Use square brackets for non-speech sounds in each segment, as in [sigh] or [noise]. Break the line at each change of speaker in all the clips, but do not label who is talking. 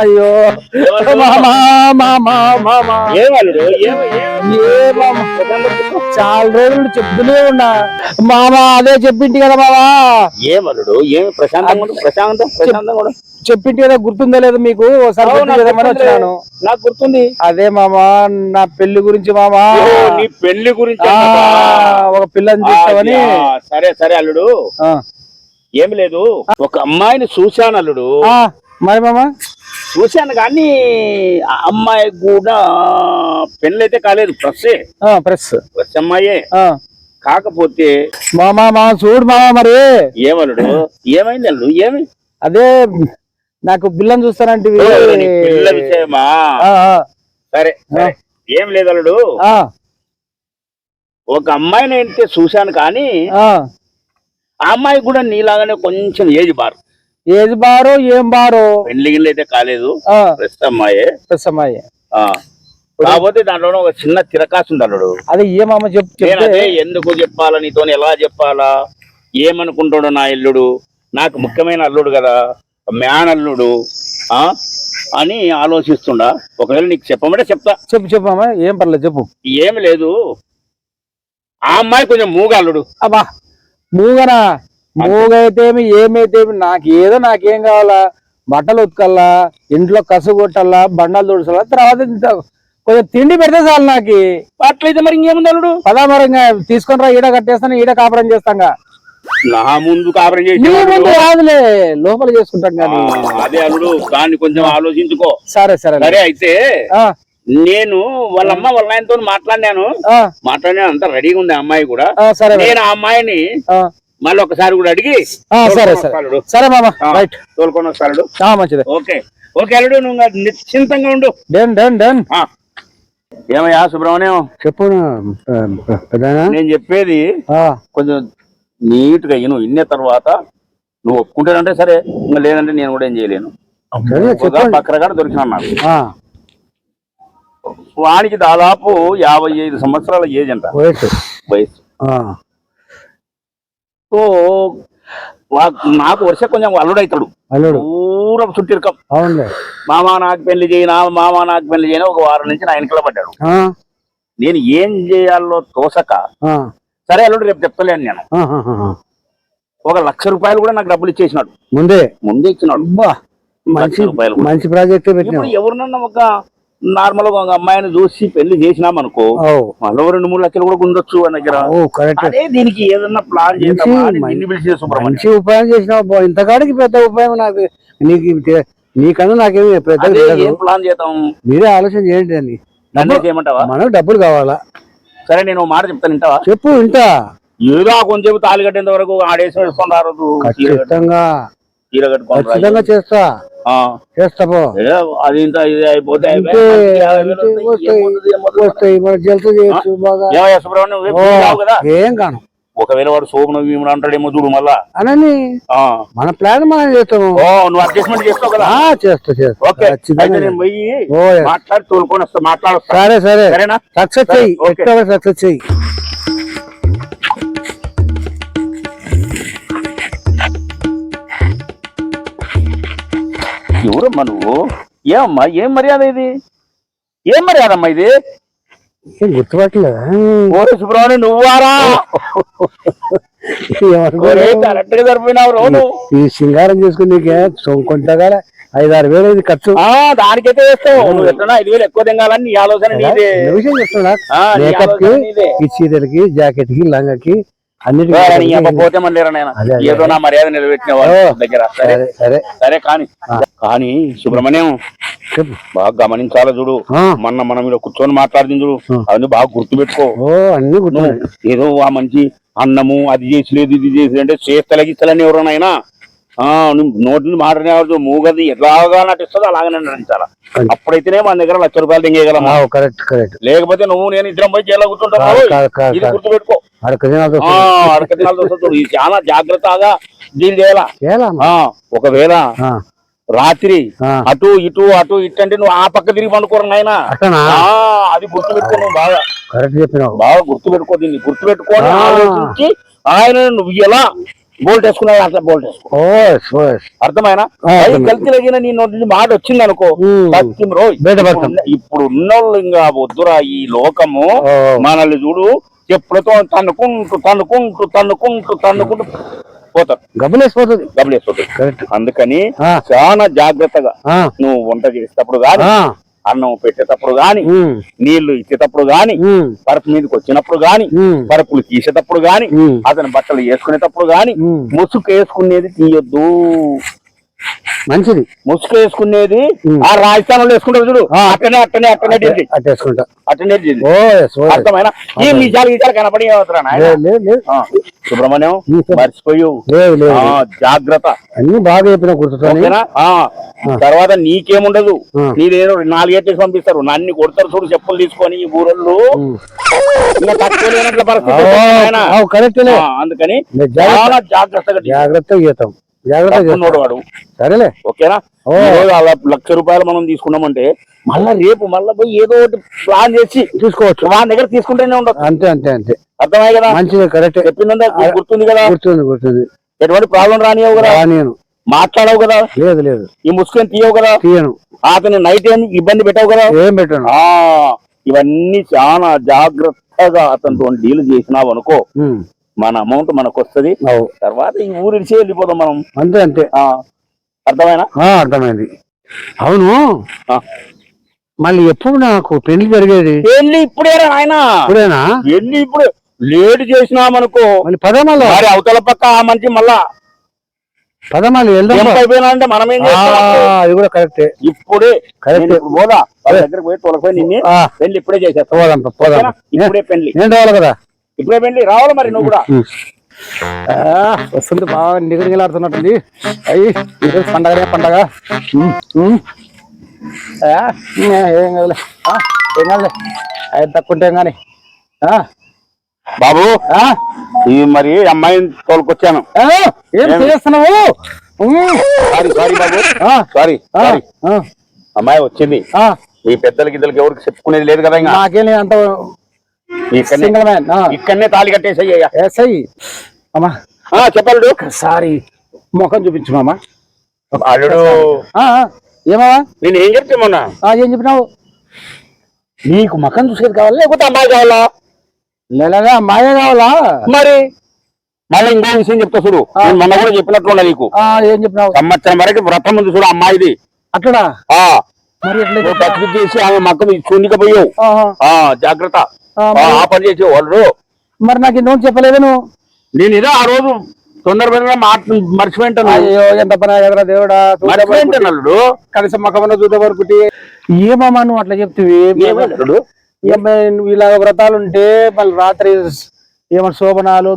అయ్యో. చాలా రోజులు చెప్తూనే ఉన్నా. మామ అదే చెప్పింటి కదా మామా.
ఏం అల్లుడు ఏం ప్రశాంతంగా ఉండు, ప్రశాంతం ప్రశాంతంగా ఉండు.
చెప్పింటి కదా గుర్తుందా లేదు మీకు? ఒకసారి గుర్తు
నాకు గుర్తుంది.
వచ్చినాను
నాకు గుర్తుంది.
అదే మామా నా పెళ్ళి గురించి మామా.
నీ పెళ్ళి గురించి?
ఒక పిల్లని చూస్తామని
ఆ, సరే సరే అల్లుడు. ఏమి లేదు. ఒక అమ్మాయిని చూశాను అల్లుడు.
మరి మామా
చూశాను కానీ అమ్మాయి కూడా పెళ్ళైతే కాలేదు ప్రస్సే
ఆ, ప్రెస్
ప్రస్ అమ్మాయే.
ఆ.
కాకపోతే
మామా మా చూడు మామా మరి.
ఏమల్లుడు ఏమైంది అల్లుడు? ఏమి?
అదే నాకు పిల్లని చూస్తానంటే
పిల్ల విషయమా? సరే ఏం లేదు అల్లుడు. ఒక అమ్మాయిని అయితే చూశాను కానీ ఆ అమ్మాయి కూడా నీలాగానే కొంచెం ఏజ్ బారు.
ఏది బారో ఏం బారో?
పెళ్ళి గిళ్ళి అయితే కాలేదు. అమ్మాయే.
ప్రెస్ అమ్మాయి.
ఆ. కాకపోతే దాంట్లో ఒక చిన్న తిరకాసు అల్లుడు.
అదే ఏ మామ చెప్
నేను
చెప్తే
ఎందుకు చెప్పాలా నీతో ఎలా చెప్పాలా? ఏమనుకుంటాడు నా ఇల్లుడు నాకు ముఖ్యమైన అల్లుడు కదా. మ్యాన్ అల్లుడు. ఆ? అని ఆలోచిస్తుండా. ఒకవేళ నీకు చెప్పమంటే చెప్తా.
చెప్పు చెప్పు మామ ఏం పర్లేదు చెప్పు.
ఏమి లేదు. ఆ అమ్మాయి కొంచెం మూగ అల్లుడు.
అబ్బా. మూగనా? మూగైతేమి ఏమైతేమి నాకు ఏదో నాకేం కావాలా? బట్టలు ఉతకల్లా? ఇంట్లో కసు కొట్టాలా బండలు తుడసాలా తర్వాత కొంచెం తిండి పెడితే చాలు నాకు.
అట్లయితే మరి ఇంకేముంది అల్లుడు?
పదామరంగా తీసుకొని రా ఈడ కట్టేస్తాను ఈడ కాపురం చేస్తాంగా.
నా ముందు కాపురం చేసి
లోపల చేసుకుంటాం కానీ.
అదే అల్లుడు దాన్ని కొంచెం ఆలోచించుకో.
సరే సరే.
సరే అయితే నేను వాళ్ళ అమ్మ వాళ్ళ ఆయనతో మాట్లాడినాను.
ఆ,
మాట్లాడినా అంతా రెడీగా ఉంది అమ్మాయి కూడా. నేను ఆ అమ్మాయిని మళ్ళీ ఒకసారి కూడా అడిగి
సరే సరే. సరే మామ రైట్.
తోలుకొని వస్తాడు
మంచిది.
ఓకే. ఓకే అల్లుడు నువ్వు నిశ్చింతంగా ఉండు.
Done done done.
ఆ. ఏమయ్యా సుబ్రహ్మణ్యం?
చెప్పు
నేను చెప్పేది కొంచెం నీట్గా ఇను. ఇన్న తర్వాత నువ్వు ఒప్పుకుంటానంటే సరే. ఇంకా లేదంటే నేను కూడా ఏం చేయలేను. దొరికినా నాకు వానికి దాదాపు యాభై ఐదు సంవత్సరాల ఏజ్ అంట.
వయసు.
వయసు. సో వా- నాకు వరుస కొంచెం అల్లుడైతాడు.
అల్లుడు.
పూర చుట్టిరకం మామ నాకు పెళ్ళి చేయనా మామ నాకు పెళ్ళి చేయనా ఒక వారం నుంచి నా వెనకల పడ్డాడు. నేను ఏం చేయాలో తోసక సరే అల్లుడు రేపు చెప్తలేను నేను. ఒక లక్ష రూపాయలు కూడా నాకు డబ్బులు ఇచ్చేసినాడు.
ముందే.
ముందే ఇచ్చినాడు.
మంచి. మంచి ప్రాజెక్ట్
ఎవరినన్నా ఒక నార్మల్గా ఒక అమ్మాయిని చూసి పెళ్ళి చేసినాం అనుకో మళ్ళీ రెండు మూడు లక్షలు కూడా ఉండొచ్చు అన్న దగ్గర.
ఓ కరెక్ట్
అదే దీనికి ఏదన్నా ప్లాన్ అని
మంచి- ఉపాయం చేసినావు. ఇంతకాడికి పెద్ద ఉపాయం నాకు నీకు నీకన్నా నాకేమి పెద్ద
ప్లాన్ చేద్దాం?
మీరే ఆలోచన చేయండి అని. మనకు డబ్బులు కావాలా?
సరే నేను మాట చెప్తాను వింటావా?
చెప్పు ఇంత
ఏదో కొంచెం తాళి కట్టేంత వరకు ఆడేసి వేసుకొని రారదు
ఖచ్చితంగా.
చీర కట్టుకొని రా.
ఖచ్చితంగా చేస్తా.
ఏ, అది ఇంత ఇది అయిపోతే
అంతే, అంతే వస్తాయి వస్తాయి. మన జలత చేయొచ్చు బాగా.
ఏమయ్యా సుబ్రహ్మణ్యం నువ్వే
ఓ,
పిలిచావు కదా?
ఏం కాను.
ఒకవేళ వాడు సోమను భీముడు అంటాడేమో చూడు మళ్ళా.
అనని. మన ప్లాన్ మనం చేస్తాము.
నువ్వు అడ్జస్ట్మెంట్ చేస్తావు కదా?
చేస్తా చేస్తా.
మాట్లాడి తోలుకొని వస్తా మాట్లాడొస్తా.
సరే సరే.
సరేనా?
సక్సెస్ చెయ్యి. సక్సెస్ చెయ్యి.
ఎవరమ్మా నువ్వు ఏమమ్మా ఏం మర్యాద ఇది? ఏం మర్యాద అమ్మా ఇది
గుర్తుపట్టలేదా?
ఓరే సుబ్రహ్మణ్యం నువ్వారా? కరెక్ట్గా సరిపోయినావు రోజు.
ఈ సింగారం చేసుకుని కొంటగా ఐదారు వేలు ఇది ఖర్చు.
ఆ దానికైతే వేస్తావు. నువ్వు ఎట్లా ఐదు వేలు ఎక్కువ తింగాలని నీ ఆలోచన నీదే.
విషయం చెప్తున్నా
మేకప్కి.
ఈ చీరలకి జాకెట్కి లంగకి
పోతే. ఏదో నా మర్యాద నిలబెట్టిన వాళ్ళ. దగ్గర. సరే.
సరే
కానీ కానీ సుబ్రహ్మణ్యం బాగా గమనించాలా చూడు. మొన్న మనం ఇలా కూర్చొని మాట్లాడింది చూడు. అవన్నీ బాగా గుర్తుపెట్టుకో. ఏదో ఆ మంచి అన్నము అది చేసలేదు ఇది చేసి అంటే చేస్తలకి ఇస్తలని ఎవరైనా ఆ నువ్వు నోటి నుంచి మాట్లాడేవాడు మూగది ఎట్లాగా నటిస్తుందో అలాగనే నటించాలా అప్పుడైతేనే మన దగ్గర లక్ష రూపాయలు
కరెక్ట్
లేకపోతే నువ్వు నేను ఇద్దరం పోయి జైల్లో కూర్చుంటాం
కాదు,
ఓయ్.
కాదు, కాదు,
ఇది
కాదు.
గుర్తుపెట్టుకో. ఇది చాలా జాగ్రత్తగా డీల్ చేయాలా? ఒకవేళ రాత్రి. అటు ఇటు అటు ఇటు అంటే నువ్వు ఆ పక్క తిరిగి పండుకోరు నాయనా? అది గుర్తుపెట్టుకో నువ్వు బాగా.
కరెక్ట్ చెప్పినావు.
బాగా గుర్తుపెట్టుకో దీన్ని. గుర్తుపెట్టుకొని
ఆ.
ఆలోచించి ఆయన నువ్వు ఎలా బోల్ట్ వేసుకున్నాడు అట్లా బోల్ట్ వేసుకో. అర్థమైనా?
ఆ, అర్థమైంది.
కలిసి నీ నోటి మాట వచ్చింది అనుకో. సత్యం. ఇప్పుడు ఉన్నోళ్ళు ఇంకా వద్దురా ఈ లోకము. మనల్ని చూడు చెప్పులతో తన్నుకుంటూ తన్నుకుంటూ తన్నుకుంటూ తన్నుకుంటూ పోతారు.
గబ్బులేసిపోతుంది. కరెక్ట్
అందుకని. చాలా జాగ్రత్తగా నువ్వు వంట చేసేటప్పుడు గాని
ఆ,
అన్నం పెట్టేటప్పుడు గాని నీళ్ళు ఇచ్చేటప్పుడు గాని పరుపు మీదకి వచ్చినప్పుడు గాని పరుపులు తీసేటప్పుడు గాని. అతని బట్టలు వేసుకునేటప్పుడు గాని. ముసుగు వేసుకునేది తీయొద్దు.
మంచిది.
ముసుగు వేసుకునేది. ఆ రాజస్థానంలో వేసుకుంటారు చూడు. అట్టనే అట్టనే అట్టనే డీజీ.
అట్టేసుకుంటా
అట్టనే అర్థమైనా? ఈ నిజాలు గీజాలు కనపడి సుబ్రహ్మణ్యం ఆ, జాగ్రత్త.
అన్ని బాగా చెప్పిన
ఆ, తర్వాత నీకేముండదు. నీదేదో నాలుగేసి పంపిస్తారు. నన్ను కొడతారు చూడు చెప్పులు తీసుకొని ఈ ఊరోళ్ళు. ఇంకా తక్కువ లేనట్ల పరిస్థితి అందుకని. చాలా జాగ్రత్తగా.
జాగ్రత్తగా చేస్తాం జాగ్రత్తగా
వాడు.
సరేలే.
ఓకేనా? అలా లక్ష రూపాయలు మనం తీసుకున్నామంటే మళ్ళా రేపు మళ్ళా పోయి ఏదో ఒకటి ప్లాన్ చేసి
చూసుకోవచ్చు
వాళ్ళ దగ్గర తీసుకుంటూనే ఉండదు
అంతే అంతే అంతే.
అర్థమయ్య కదా?
మంచిగా కరెక్ట్.
చెప్పిందంతా గుర్తుంది కదా?
గుర్తుంది గుర్తుంది.
ఎటువంటి ప్రాబ్లం రానియవు కదా?
నేను
మాట్లాడవు కదా?
లేదు లేదు.
ఈ ముసుకొని తీయవు కదా?
తీయను.
అతను నైట్ ఏం ఇబ్బంది పెట్టావు కదా?
ఏం పెట్టాను.
ఇవన్నీ చాలా జాగ్రత్తగా అతనితో డీల్ చేసినావు అనుకో. మన అమౌంట్ మనకు వస్తుంది తర్వాత ఈ ఊరి ఇడిచి వెళ్ళిపోతాం మనం.
అంతే అంతే.
ఆ అర్థమైనా
అర్థమైంది. అవును. మళ్ళీ ఎప్పుడు నాకు పెళ్ళి జరిగేది?
వెళ్ళి ఇప్పుడేరా నాయన.
ఇప్పుడేనా?
వెళ్ళి ఇప్పుడు లేట్ చేసినామనుకో.
మళ్ళీ పదమాలు?
మరి అవతల పక్క ఆ మంచి మళ్ళా.
పదమాలు వెళ్దాం
అంటే మనం ఏం
అది కూడా కరెక్టే
ఇప్పుడే ఇప్పుడు పోదా? వాళ్ళ దగ్గరకు పోయి తొలగిపోయి నిన్ను పెళ్ళి ఇప్పుడే చేసేస్తాం.
పోదాం?
ఇప్పుడే పెళ్ళి.
నేను రావాలి కదా?
ఇప్పుడే పెళ్ళి రావాలి మరి నువ్వు కూడా.
వస్తుంది బాగా నిగనిగలాడుతున్నట్టుంది అయ్యి ఈరోజు పండగనే పండగ. ఏం కాదులే. ఆ, ఏం కాదులే. అది తక్కువ ఉంటే కానీ.
బాబు
ఆ,
ఈ మరి అమ్మాయిని తోలుకొచ్చాను.
ఏం చేస్తున్నావు?
సారీ సారీ బాబు. సారీ అమ్మాయి వచ్చింది.
ఆ,
ఈ పెద్దల గిద్దలకి ఎవరికి చెప్పుకునేది లేదు కదా ఇంకా.
నాకేం అంత సింగిల్ మ్యాన్
ఇక్కడనే తాళి కట్టేసయ్యా.
ఎస్ఐ అమ్మా.
చెప్పాడు.
ఒకసారి ముఖం చూపించు మామా.
అల్లుడు.
ఏమావా
నేను ఏం చెప్తే మొన్న?
ఏం చెప్పినావు?
నీకు మకం చూసేది కావాలా? లేకపోతే అమ్మాయి కావాలా?
లేదా మాయ కావాలా?
మరి? మళ్ళీ ఇంకో విషయం చెప్తా చూడు. నేను మొన్న కూడా చెప్పినట్లున్నా నీకు.
ఆ, ఏం చెప్పినావు?
సంవత్సరం వరకు వ్రతం ఉంది చూడు అమ్మాయిది.
అట్లడా మరి
చేసి ఆమె
ఆహా.
ఆ జాగ్రత్త.
ఆ,
పని చేసి వాళ్ళు.
మరి నాకు ఇంత చెప్పలేదు నువ్వు?
నేను ఇదో ఆ రోజు తొందరగా మాట మర్చిపోయింటాను.
అయ్యో ఎంత పని ఎదరా దేవుడా?
మర్చిపోయింటాను అల్లుడు.
కనీసం మకమన్న చూద్దాం అనుకుంటే ఏమమ్మా నువ్వు అట్లా చెప్తివి? ఏమ్మా, నువ్వు ఇలా వ్రతాలు ఉంటే మళ్ళీ రాత్రి ఏమన్నా శోభనాలు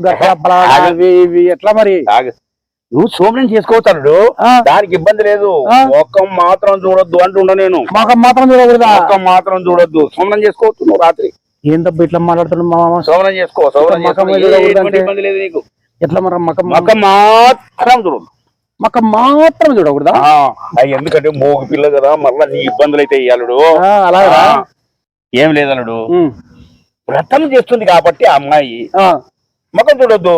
ఇవి ఎట్లా మరి.
నువ్వు సోమనం చేసుకోవచ్చాడు
ఆ.
దానికి ఇబ్బంది లేదు. ఒక్కం మాత్రం చూడొద్దు అంటుండ నేను.
మకం మాత్రం చూడకూడదా?
ఒక్కం మాత్రం చూడొద్దు. సోమనం చేసుకోవచ్చు నువ్వు రాత్రి.
ఏం తప్ప ఇట్లా మాట్లాడుతున్నావు మా మామ?
చేసుకో సోమనం
మకం
చేసుకో.
చూడకూడదు
ఎటువంటి
అంటే?
ఇబ్బంది లేదు నీకు.
ఎట్లా మరి మకం
ఒక్క మాత్రం చూడొద్దు
మకం మాత్రం చూడకూడదా?
ఆ, అయ్య, ఎందుకంటే మోగ పిల్ల కదా మళ్ళా నీ ఇబ్బందులు అయితే ఇయ్యాలుడు.
ఆ, అలాగా
ఏం
ఉమ్.
వ్రతం చేస్తుంది కాబట్టి ఆ అమ్మాయి
ఆ,
మొక్కం చూడొద్దు.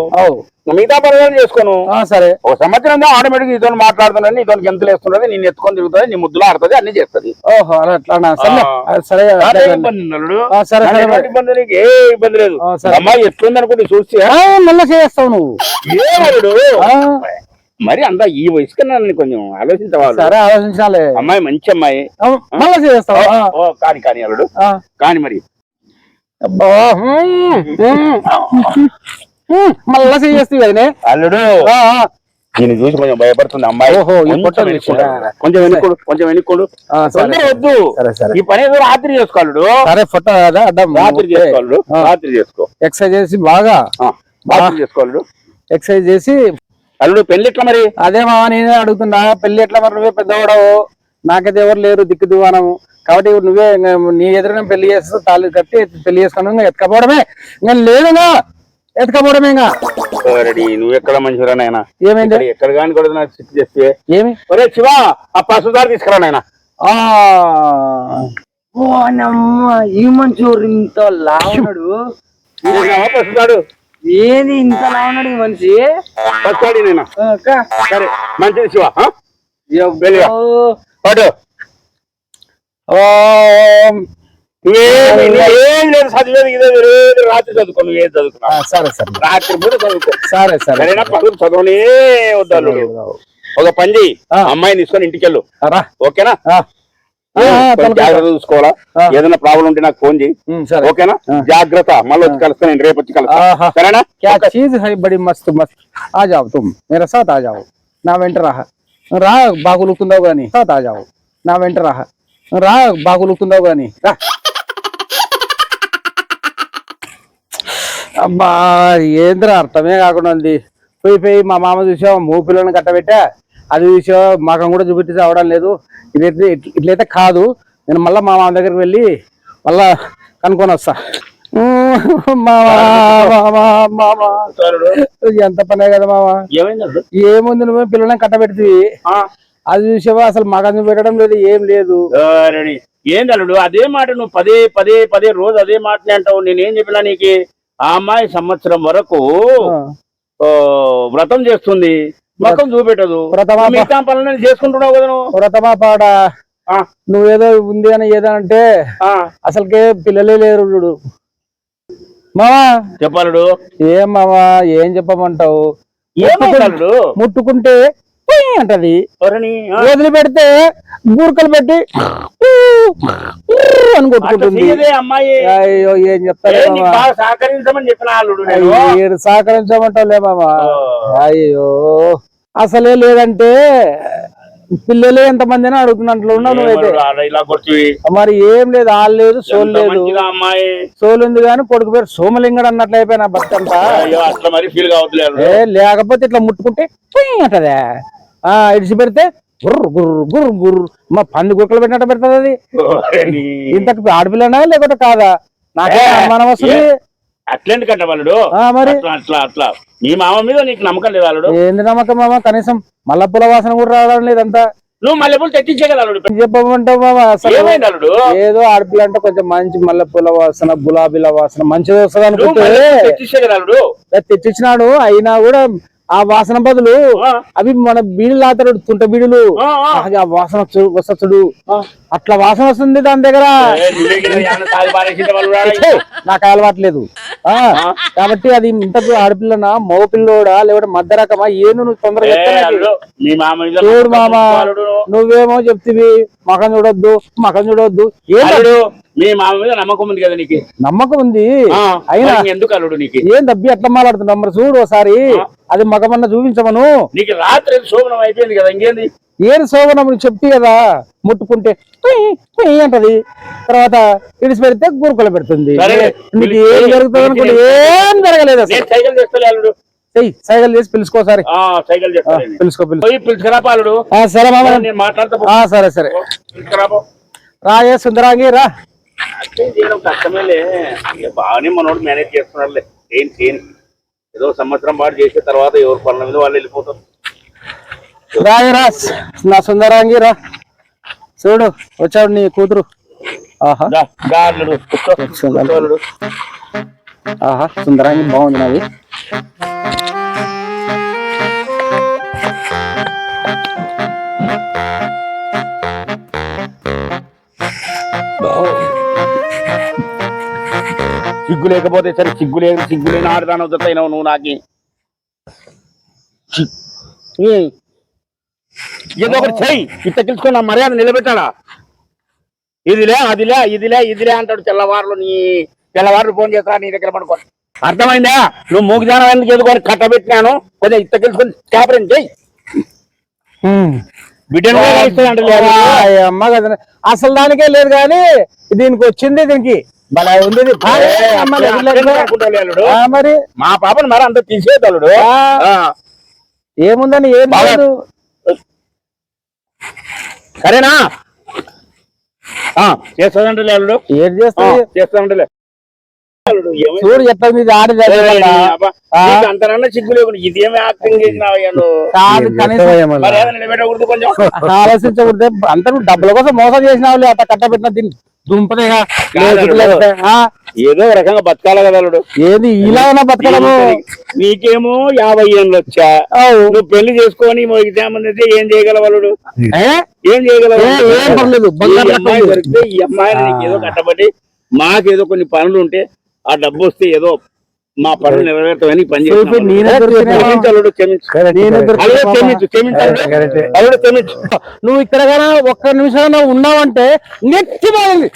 మిగతా పనులు చేసుకోను.
ఆ, సరే.
ఒక సంవత్సరం ఆటోమేటిక్ ఇతను మాట్లాడుతున్నాను నీతో గెంతులు వేస్తున్నది నేను ఎత్తుకొని తిరుగుతుంది నీ ముద్దులు ఆడుతుంది అన్ని చేస్తుంది.
ఓహో అట్లా సరే
ఇబ్బంది నాకు? ఏ ఇబ్బంది లేదు. అమ్మాయి ఎట్లుంది అనుకుంటే చూస్తే
మళ్ళా చేస్తావు నువ్వు.
మరి అంతా ఈ వయసు కన్నా కొంచెం ఆలోచించవాలి
సరే ఆలోచించాలి.
అమ్మాయి మంచి అమ్మాయి.
మళ్ళా చేస్తావు
కాని కాని అల్లుడు. కాని మరి.
అబ్బా, [laughs] మళ్ళా చేస్తావు కదనే.
అల్లుడు
ఆ, ఆ,
నేను చూసి కొంచెం భయపడుతుంది అమ్మాయి.
ఓహో,
కొంచెం వెనుకోడు కొంచెం వెనుకోడు వద్దు. ఈ పని ఏదో రాత్రి చేసుకోవాలడు
సరే ఫోటో కదా
రాత్రి చేసుకోవాలడు. రాత్రి చేసుకో.
ఎక్సర్సైజ్ చేసి బాగా.
రాత్రి చేసుకోవాలడు
ఎక్సర్సైజ్ చేసి.
అల్లుడు పెళ్ళి ఎట్లా మరి?
అదే మామ నేనే అడుగుతున్నా పెళ్ళి ఎట్లా మరి నువ్వే పెద్దవాడవు? నాకైతే ఎవరు లేరు దిక్కు దివానము. కాబట్టి నువ్వే నీ ఎదురుగా పెళ్ళి చేస్తే తాళి కట్టి పెళ్ళి చేసుకున్నావు ఎత్తుకపోవడమే. ఇంకా లేదుగా ఎత్తుకపోవడమే ఇంకా
రెడీ నువ్వు ఎక్కడ మంచిరా నాయన?
ఏమైంది?
ఎక్కడ కానీ కూడా నాకు సిక్ చేస్తే
ఏమి?
ఒరే శివ ఆ పసుదారు తీసుకురా నాయన.
ఆ.
ఓ నమ్మ ఈ మంచూరు ఇంత లావున్నాడు.
పసుదాడు
ఏది ఇంతలా ఉన్నాడు ఈ మనిషి?
వస్తాడు నేను. సరే మంచిది శివ
ఓం.
ఏం లేదు చదివేది ఇదే రాత్రి చదువుకో నువ్వేం చదువుకున్నావు?
సరే సరే.
రాత్రి పూట చదువుకో.
సరే సరే
సరేనా పగలు చదవనే వద్దాలు ఒక పని చెయ్యి అమ్మాయిని తీసుకొని ఇంటికి వెళ్ళు
రా.
ఓకేనా? కొంచెం జాగ్రత్త చూసుకోవాలా? ఏదైనా ప్రాబ్లం ఉంటే నాకు ఫోన్ చేయి
సరే.
ఓకేనా? జాగ్రత్త. మళ్ళీ వచ్చి కలుస్తాను రేపు వచ్చి కలుస్తాను సరేనా?
क्या चीज है बड़ी मस्त मस्त आ जाओ నా వెంట రాహ రా బాగులుకుందావు గాని. సాత్ తాజావు నా వెంట రాహ రా బాగులుకుందావు గాని. రా. అబ్బా ఏంద్రా అర్థమే కాకుండా ఉంది. పోయి పోయి మా మామ చూసా మూ పిల్లల్ని కట్టబెట్టా? అది చూసా మగం కూడా చూపెట్టి అవడం లేదు. ఇదైతే ఇట్ల- ఇట్లయితే కాదు. నేను మళ్ళా మా మామ దగ్గరికి వెళ్ళి మళ్ళా కనుక్కొని వస్తా. ఎంత పనే కదా మామా
ఏమైంది
ఏముంది నువ్వు పిల్లల్ని కట్టబెడుతుంది అది చూసావా అసలు మగం పెట్టడం లేదు ఏం లేదు.
ఏంది అల్లుడు అదే మాట నువ్వు పదే పదే పదే రోజు అదే మాటనే అంటావు. నేనేం చెప్పినా నీకు? ఆ అమ్మాయి సంవత్సరం వరకు వ్రతం చేస్తుంది. మొత్తం చూపెట్టదు. మిగతా పనులను చేసుకుంటున్నావు కదా
వ్రతమా పాడ? నువ్వేదో ఉంది అని ఏదో అంటే
ఆ,
అసలుకే పిల్లలే లేరు చూడు. మామా
చెప్పాలడు.
ఏం మామా ఏం చెప్పమంటావు? ముట్టుకుంటే అంటది వదిలిపెడితే బూరకలు పెట్టి ఊ, ఊ అని
అట్లా
కొట్టుకుంటుంది.
చెయ్యదే అమ్మాయి.
అయ్యో ఏం చెప్తారు సహకరించమంటావులే మామా. అయ్యో అసలే లేదంటే పిల్లలే ఎంతమంది అని అడుగుతున్నట్లు ఉన్నావు నువ్వైతే. మరి ఏం లేదు ఆళ్ళు లేదు సోలు
ఎంత
లేదు సోలు ఉంది కానీ కొడుకు పేరు సోమలింగడు అన్నట్లు అయిపోయినా ఏ లేకపోతే ఇట్లా ముట్టుకుంటే అంటదే. ఇడిచి పెడితే గుర్రు గుర్రు గుర్రు గుర్రు. మా పంది గుక్కలు పెట్టినట్టు పెడుతుంది అది. ఇంతకు ఆడపిల్లనా లేకపోతే కాదా? నాకే అనుమానం వస్తుంది.
అట్లేంటి కంట వాళ్ళుడు?
ఆ, మరి?
అట్లా అట్లా మీ మామ మీద నీకు నమ్మకం లేదు వాళ్ళుడు
ఏంది నమ్మకం మామ? కనీసం మల్లపుల వాసన కూడా రావడం లేదంతా.
నువ్వు మల్లెపూలు తెచ్చించే కదా అల్లుడు
చెప్పమంటావు మామ? అసలు
ఏమైంది అల్లుడు?
ఏదో ఆడపిల్ల అంటే కొంచెం మంచి మల్లెపూల వాసన గులాబీల వాసన మంచిది వస్తుంది అనుకుంటే. తెచ్చిచ్చినాడు అయినా కూడా ఆ వాసన బదులు అవి మన బీడులు లాతాడు తుంట బీడులు.
ఆ,
వాసన చూ- వస్తా చూడు. అట్లా వాసన వస్తుంది దాని దగ్గర. నాకు అలవాట్లేదు ఆ కాబట్టి అది ఇంతకు ఆడపిల్లనా మగ పిల్లోడా లేకపోతే మధ్య రకమా ఏను నువ్వు తొందరగా చూడు మామ. నువ్వేమో చెప్తివి మకం చూడొద్దు మకం చూడొద్దు. ఏం
అల్లుడు మీ మామ మీద నమ్మకం ఉంది కదా నీకు?
నమ్మకం ఉంది. అయినా
ఎందుకు అల్లుడు నీకు?
ఏం దబ్బి అట్లా మాట్లాడుతున్నావు? మరి చూడు ఒకసారి అది మగమన్న చూపించమను.
నీకు రాత్రి శోభనం అయిపోయింది కదా ఇంకేంది?
ఏం శోభనం చెప్తే కదా ముట్టుకుంటే అంటది. తర్వాత ఇడిసి పెడితే గురుకులు పెడుతుంది. నీకు ఏం జరుగుతుంది అనుకుంటే ఏం జరగలేదు
సైకిల్
చెయ్యి సైకిల్ చేసి పిలుచుకోసారి
సైకిల్
పిలుచుకో
పిలుచుకురా పాలుడు
సరే మామ.
నేను మాట్లాడతా
సరే సరే. రాయే సుందరాంగి రా.
చేయడం కష్టమేలే. బాగానే మనోడు మేనేజ్ చేస్తున్నారులే ఏం చేయను ఏదో సంవత్సరం పాటు చేసిన తర్వాత ఎవరి పనుల మీద వాళ్ళు వెళ్ళిపోతారు.
నా సుందరాంగి రా. చూడు వచ్చాడు నీ కూతురు. ఆహా. ఆహా సుందరాంగి బాగుంది నాది.
సిగ్గు లేకపోతే సరే సిగ్గు లేదు సిగ్గు లేని ఆడదాని వద్దైనావు నువ్వు నాకి. ఏదో ఒకటి చెయ్యి. ఇట్ట తెలుసుకుని నా మర్యాద నిలబెట్టాలా? ఇదిలే అదిలే ఇదిలే ఇదిలే అంటాడు తెల్లవారులు నీ తెల్లవారులు ఫోన్ చేస్తా నీ దగ్గర పడుకో అర్థమైందా? నువ్వు మూగిదానం ఎందుకు ఎదుకొని కట్టబెట్టినాను కొద్దిగా ఇట్ట తెలుసుకొని కాపరేం చెయ్యి. బిడ్డను
అసలు దానికే లేదు కానీ దీనికి వచ్చింది దీనికి. మరి?
మా పాపను మరి అంత తీసేదలుడు.
ఏముందని ఏం
సరేనా? ఆ, చేస్తాదంటే అల్లుడు.
ఏం
అల్లుడు ఏమైంది?
చూడు ఇది ఆడి
ఏయ్,
దగ్గర
నీ అబ్బా,
ఆ.
నీకు అంతనన్నా సిగ్గు లేకుండా ఇదేమి యాక్టింగ్
ఆలోచించకూడదు. డబ్బుల కోసం మోసం చేసినావు అట్లా కట్టబెట్టిన దీన్ని. దుంపదేగా
ఏదో రకంగా బతకాలి కదా అల్లుడు.
ఏది? ఇలా ఉన్నా బతకడము
నీకేమో యాభై ఏళ్ళు వచ్చా. నువ్వు పెళ్ళి చేసుకొని ఎగ్జామ్ అయితే ఏం చేయగలవాడు
ఏ?
ఏం చేయగలవు
ఏ- ఏం పర్లేదు, బంగారు
ఈ అమ్మాయి ఏదో కట్టబట్టి మాకేదో కొన్ని పనులు ఉంటే ఆ డబ్బు వస్తే ఏదో మా పనులు నెరవేర్తామని
నువ్వు ఇక్కడ ఒక్క నిమిషం ఉన్నావంటే బాగుంది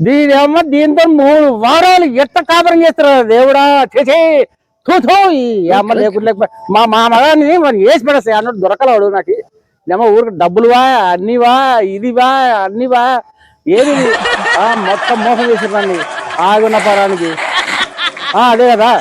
దీని అమ్మ దీంతో మూడు వారాలు ఎట్ట కాపురం చేస్తారు దేవుడా చేసే తూ ఈ అమ్మ లేకుండా మా మా మగాన్ని మనం వేసి పడేస్తాయి. అన్నట్టు దొరకలేవాడు నాకు. ఏమో ఊరికి డబ్బులు వా అన్ని వా ఇది వా అన్ని వా. ఏది? ఆ, మొత్తం మోసం చేసిరండి ఆగున్న పరానికి. ఆ, అదే కదా.